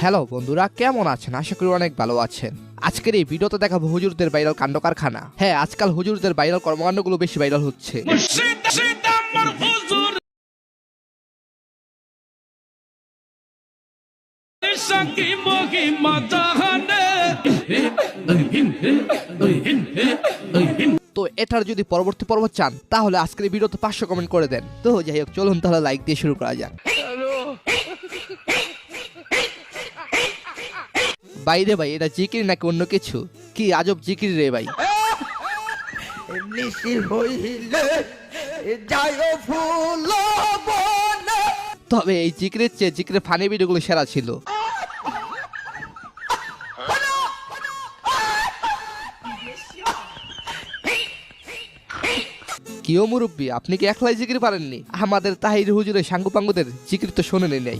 Hello বন্ধুরা কেমন আছেন? আশা করি অনেক ভালো আছেন। আজকের এই ভিডিওতে দেখাবো হুজুরদের ভাইরাল কাণ্ড কারখানা হ্যাঁ আজকাল হুজুরদের ভাইরাল কর্মকাণ্ডগুলো বেশি ভাইরাল হচ্ছে। তো এটার যদি পরবর্তী পর্ব চান তাহলে আজকের ভিডিওতে পাঁচশো কমেন্ট করে দেন। তো যাই হোক চলুন তাহলে লাইক দিয়ে শুরু করা যাক। বাইরে ভাই এটা জিকির নাকি অন্য কিছু? কি আজব জিকির রে ভাই। নিশি হইলে যায় ফুল তবে এই জিকিরের চেয়ে জিকিরের ফানি ভিডিওগুলো সেরা ছিল। কিও মুরব্বী আপনি কি একলাই জিকির পারেননি? আমাদের তাহির হুজুরের সাঙ্গু পাঙ্গুদের জিকির তো শোনেনি নেই।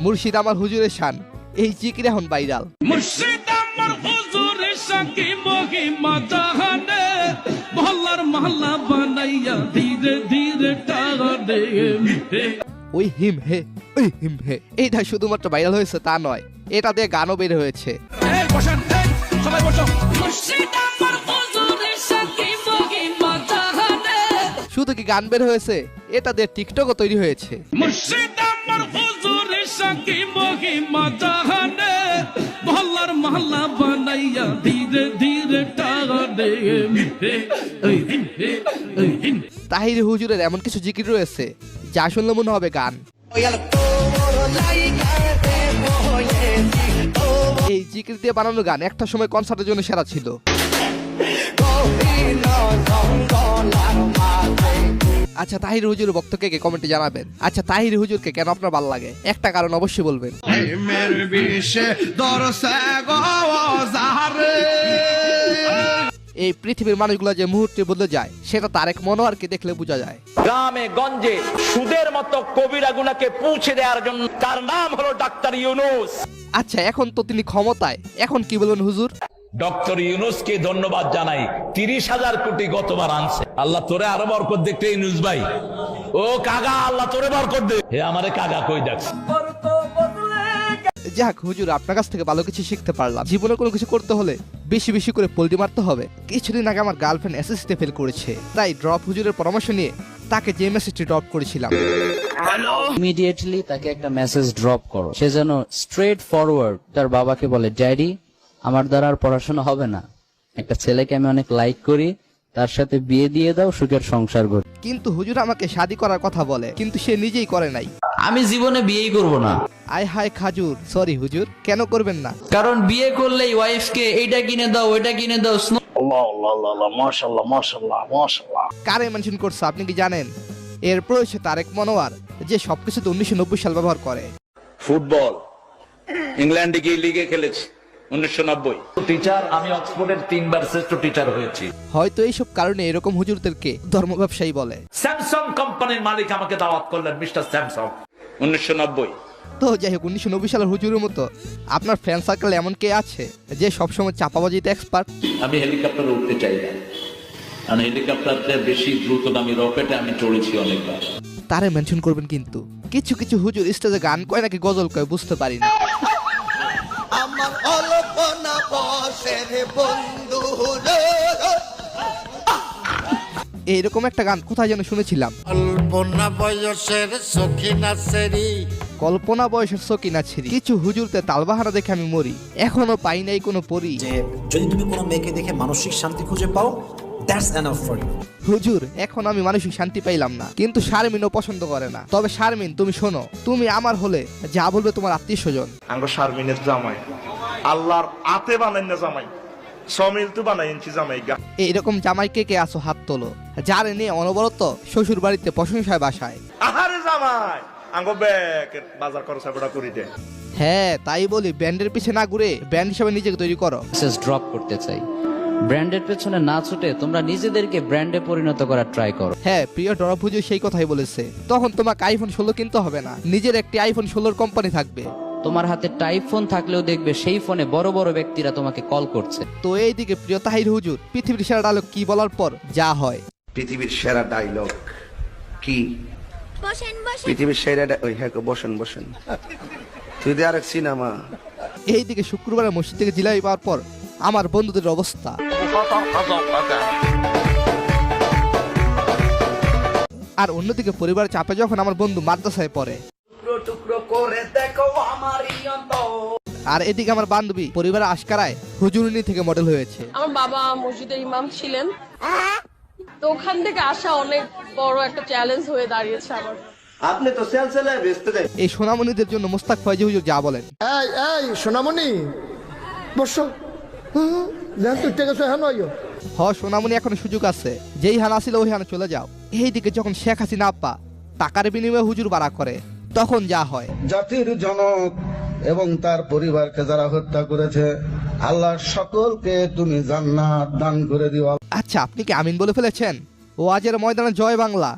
মুর্শিদ আমার হুজুরের শান এই জিকির এখন ভাইরাল। মুর্শিদ আমার হুজুর সাকি মহিমা জাহানে? মহল্লার মহল্লা বানাইয়া ধীরে ধীরে টানে ওই হিম হে ওই হিম হে এইটা শুধুমাত্র ভাইরাল হয়েছে তা নয় এটা দিয়ে গানও বের হয়েছে। বসেন সবাই বসো। মুর্শিদ শুধু কি গান বের হয়েছে এটা দিয়ে টিকটকও তৈরি হয়েছে। মহল্লার মহল্লা বানাইয়া ধীরে ধীরে তাহির হুজুরের এমন কিছু জিকির রয়েছে যা শুনলে মনে হবে গান। এই জিকির দিয়ে বানানো গান একটা সময় কনসার্টের জন্য সেরা ছিল। আচ্ছা তাহির হুজুর বক্তকে কে কমেন্টে জানাবেন? আচ্ছা তাহির হুজুরকে কেন আপনার ভালো লাগে? একটা কারণ অবশ্যই বলবেন। এই পৃথিবীর মানুষগুলো যে মুহূর্তে বদলে যায় সেটা তারেক মনোয়ারকে দেখলে বোঝা যায়। গ্রামে গঞ্জে সুদের মতো কবিরা গুনাকে পৌঁছে দেওয়ার জন্য তার নাম হলো ডাক্তার ইউনুস। আচ্ছা এখন তো তিনি ক্ষমতায়। এখন কি বলবেন হুজুর? ডক্টর ইউনুসকে ধন্যবাদ জানাই। তিরিশ হাজার কোটি গতবার আনছে। আল্লাহ তোরে আরও বরকত দেখতে ইউনুস ভাই। ও কাগা আল্লাহ তোরে বরকত দে হে আমারে কাগা কই দেখছে যাক হুজুর আপনার কাছ থেকে ভালো কিছু শিখতে পারলাম। জীবনে কোনো কিছু করতে হলে বেশি বেশি করে পোল্টি মারতে হবে। কিছুদিন আগে আমার গার্লফ্রেন্ড এসএসসিতে ফেল করেছে। তাই ড্রপ হুজুরের পরামর্শ নিয়ে তাকে যে মেসেজটি ড্রপ করেছিলাম। ইমিডিয়েটলি তাকে একটা মেসেজ ড্রপ করো। সে যেন স্ট্রেট ফরওয়ার্ড তার বাবাকে বলে ড্যাডি আমার দ্বারা আর পড়াশোনা হবে না। একটা ছেলেকে আমি অনেক লাইক করি তার সাথে বিয়ে দিয়ে দাও সুখের সংসার গড়ি। কিন্তু হুজুর আমাকে শাদি করার কথা বলে কিন্তু সে নিজেই করে নাই। আমি জীবনে বিয়েই করব না। আয় হায় খাজুর সরি হুজুর কেন করবেন না? কারণ বিয়ে করলেই ওয়াইফকে এইটা কিনে দাও ওইটা কিনে দাও স্নো- কারে মেনশন করছে আপনি কি জানেন? এরপর হচ্ছে তারেক মনোয়ার যে সবকিছুতে উনিশশো নব্বই সাল ব্যবহার করে। ফুটবল ইংল্যান্ডে গিয়ে লিগে খেলেছি। উনিশশো নব্বই। টিচার আমি অক্সফোর্ডের তিনবার শ্রেষ্ঠ টিচার হয়েছি। হয়তো এইসব কারণে এরকম হুজুরদেরকে ধর্ম ব্যবসায়ী বলে। স্যামসাং কোম্পানির মালিক আমাকে দাওয়াত করলেন মিস্টার স্যামসাং উনিশশো নব্বই। তো যাই হোক উনিশশো নব্বই সালের হুজুরের মতো আপনার ফ্রেন্ড সার্কেল এমন কে আছে যে সবসময় চাপাবাজিতে এক্সপার্ট আমি হেলিকপ্টারে উঠতে চাই না। কারণ হেলিকপ্টারতে বেশি দ্রুতগামী রকেটে আমি চড়েছি অনেকবার। তারে মেনশন করবেন কিন্তু। কিছু কিছু হুজুর স্টেজে গান কয় নাকি গজল কয় বুঝতে পারি না। এইরকম একটা গান কোথায় যেন শুনেছিলাম। অল্পনা বয়সের সখিনা সেরি। কল্পনা বয়সের সকিনা ছিরি। কিছু হুজুরতে তালবাহানা দেখে আমি মরি। এখনও পাই নাই কোনো পরি। যে যদি তুমি কোনো মেয়েকে দেখে মানসিক শান্তি খুঁজে পাও দ্যাটস এনাফ ফর ইউ হুজুর এখন আমি মানসিক শান্তি পাইলাম না। কিন্তু শারমিনও পছন্দ করে না। তবে শারমিন তুমি শোনো তুমি আমার হলে যা বলবে তোমার আত্মীয় স্বজন। আমরা শারমিনের জামাই। আল্লাহর আতে বানাই না জামাই। সমিল তো বানাই ইঞ্চি জামাই এইরকম জামাই কে কে আসো হাত তোলো? যার নিয়ে অনবরত শ্বশুর বাড়িতে প্রশংসায় বাসায়। আহারে জামাই আঙ্গ ব্যাগ বাজার খরচ বড় করি দে। হ্যাঁ তাই বলি ব্যান্ডের পিছে না ঘুরে ব্যান্ড হিসেবে নিজেকে তৈরি করো। মেসেজ ড্রপ করতে চাই। ব্র্যান্ডের পেছনে না ছুটে তোমরা নিজেদেরকে ব্র্যান্ডে পরিণত করার ট্রাই করো। হ্যাঁ প্রিয় ডরাভুজু সেই কথাই বলেছে। তখন তোমাকে আইফোন ষোলো কিনতে হবে না। নিজের একটি আইফোন ষোলোর কোম্পানি থাকবে। তোমার হাতে টাইপ ফোন থাকলেও দেখবে সেই ফোনে বড় বড় ব্যক্তিরা তোমাকে কল করছে। তো এইদিকে প্রিয় তাহির হুজুর পৃথিবীর সেরা ডায়লগ কি বলার পর যা হয়? পৃথিবীর সেরা ডায়লগ কি? বসেন বসেন। পৃথিবীর সেরা ওই হ্যাঁ বসেন বসেন। তুই দিয়ে আরেক সিনেমা। এইদিকে শুক্রবারে মসজিদ থেকে জিলাপি পাওয়ার পর আমার বন্ধুদের অবস্থা। আর অন্যদিকে পরিবারের চাপে যখন আমার বন্ধু মাদ্রাসায় পড়ে। আর এদিকে আমার বান্ধবী পরিবারের আশকারায় হুজুরনি থেকে মডেল হয়েছে। আমার বাবা মসজিদের ইমাম ছিলেন। তো ওখান থেকে আসা অনেক বড় একটা চ্যালেঞ্জ হয়ে দাঁড়িয়েছে আমার। আপনি তো সেল সেলে বেচতে দেন। এই সোনামণিদের জন্য মোস্তাক ফয়জি হুজুর যা বলেন। এই এই সোনামণি বসো। তুই হ্যাঁ নয় হ সোনামণি এখন সুযোগ আছে। যেই হান আসিল ওই হানে চলে যাও। এইদিকে যখন শেখ হাসিনা আপ্পা টাকার বিনিময়ে হুজুর বাড়া করে। তখন যা হয়। জাতির জনক এবং তার পরিবারকে যারা হত্যা করেছে আল্লাহ সকলকে তুমি জান্নাত দান করে দিও। আচ্ছা আপনি কি আমিন বলে ফেলেছেন? ও আজের ময়দানে জয় বাংলা।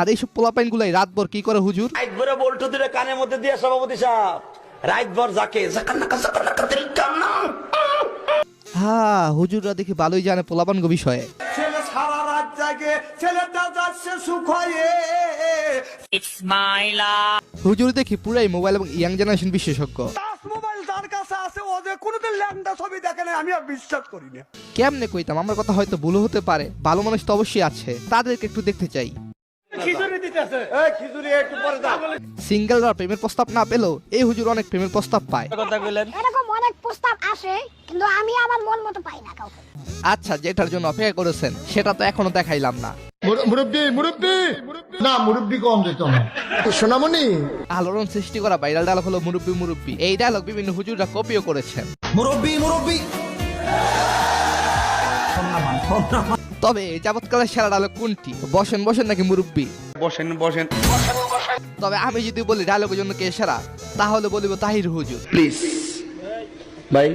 আর এইসব পোলাপাইন গুলাই রাতভর কি করে হুজুর? বল্টু দিলে কানের মধ্যে দিয়ে সভাপতি সাহেব রাইতভর যাকে হ্যাঁ হুজুররা দেখি ভালোই জানে পোলাপান গো বিষয়ে। ছেলেটা যাচ্ছে হুজুর দেখি পুরাই মোবাইল এবং ইয়াং জেনারেশন বিশেষজ্ঞ। মোবাইল যার কাছে আছে ও যে কোনোদিন ল্যাংটা ছবি দেখে না আমি আর বিশ্বাস করি না। কেমনে কইতাম আমার কথা হয়তো ভুল হতে পারে ভালো মানুষ তো অবশ্যই আছে তাদেরকে একটু দেখতে চাই। খিচুড়ি দিতেছে। এই খিচুড়ি একটু পরে দাও। সিঙ্গেলরা প্রেমের প্রস্তাব না পেলেও এই হুজুর অনেক প্রেমের প্রস্তাব পায়। এরকম অনেক প্রস্তাব আসে কিন্তু আমি আমার মন মতো পাই না কাউকে। আচ্ছা যেটার জন্য অপেক্ষা করেছেন সেটা তো এখনও দেখাইলাম না। মুরব্বী মুরব্বী! না মুরব্বী কম যেত না। সোনামণি! আলোড়ন সৃষ্টি করা ভাইরাল ডায়লগ হলো মুরব্বি মুরব্বি। এই ডায়লগ বিভিন্ন হুজুররা কপিও করেছেন। মুরব্বী মুরব্বী! তবে যাবৎকালের সেরা ডায়লগ কোনটি? বসেন বসেন নাকি মুরব্বি? বসেন বসেন। তবে আমি যদি বলি ডায়লগের জন্য কে সেরা তাহলে বলিব তাহির হুজুর। প্লিজ ভাই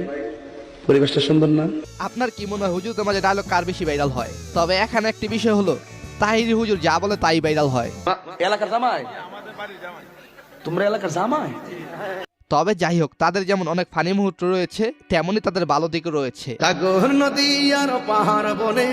পরিবেশটা সুন্দর না? আপনার কি মনে হয় হুজুরদের মাঝে ডায়লগ কার বেশি ভাইরাল হয়? তবে এখানে একটি বিষয় হলো তাহির হুজুর যা বলে তাই ভাইরাল হয়। এলাকার জামাই? তোমরা এলাকার জামাই? তবে যাই হোক তাদের যেমন অনেক ফানি মুহূর্ত রয়েছে তেমনই তাদের ভালো দিক রয়েছে। সাগর নদী আর পাহাড় বনে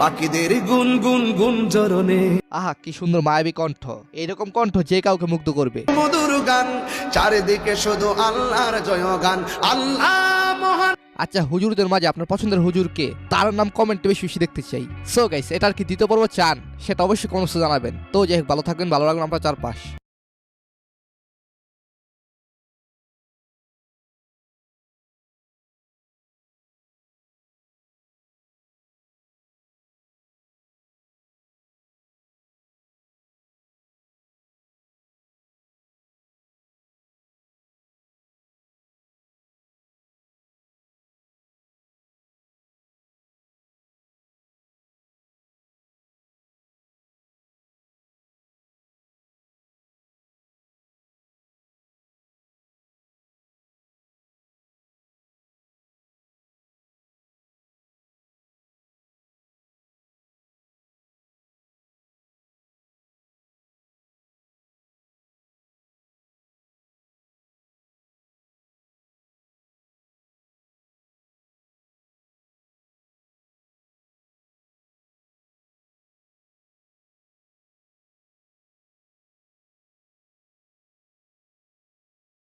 পাখিদের গুন গুন গুন জরনে। আহা কি সুন্দর মায়াবী কণ্ঠ। এরকম কণ্ঠ যে কাউকে মুগ্ধ করবে। মধুর গান চারিদিকে শুধু আল্লাহর জয় গান আল্লাহ মহান আচ্ছা হুজুরদের মাঝে আপনার পছন্দের হুজুরকে তার নাম কমেন্টে বেশি বেশি দেখতে চাই। সো গাইস এটার কি দ্বিতীয় পর্ব চান? সেটা অবশ্যই কমেন্টসে জানাবেন। তো যাই হোক, ভালো থাকবেন, ভালো লাগবেন আপনার চারপাশ।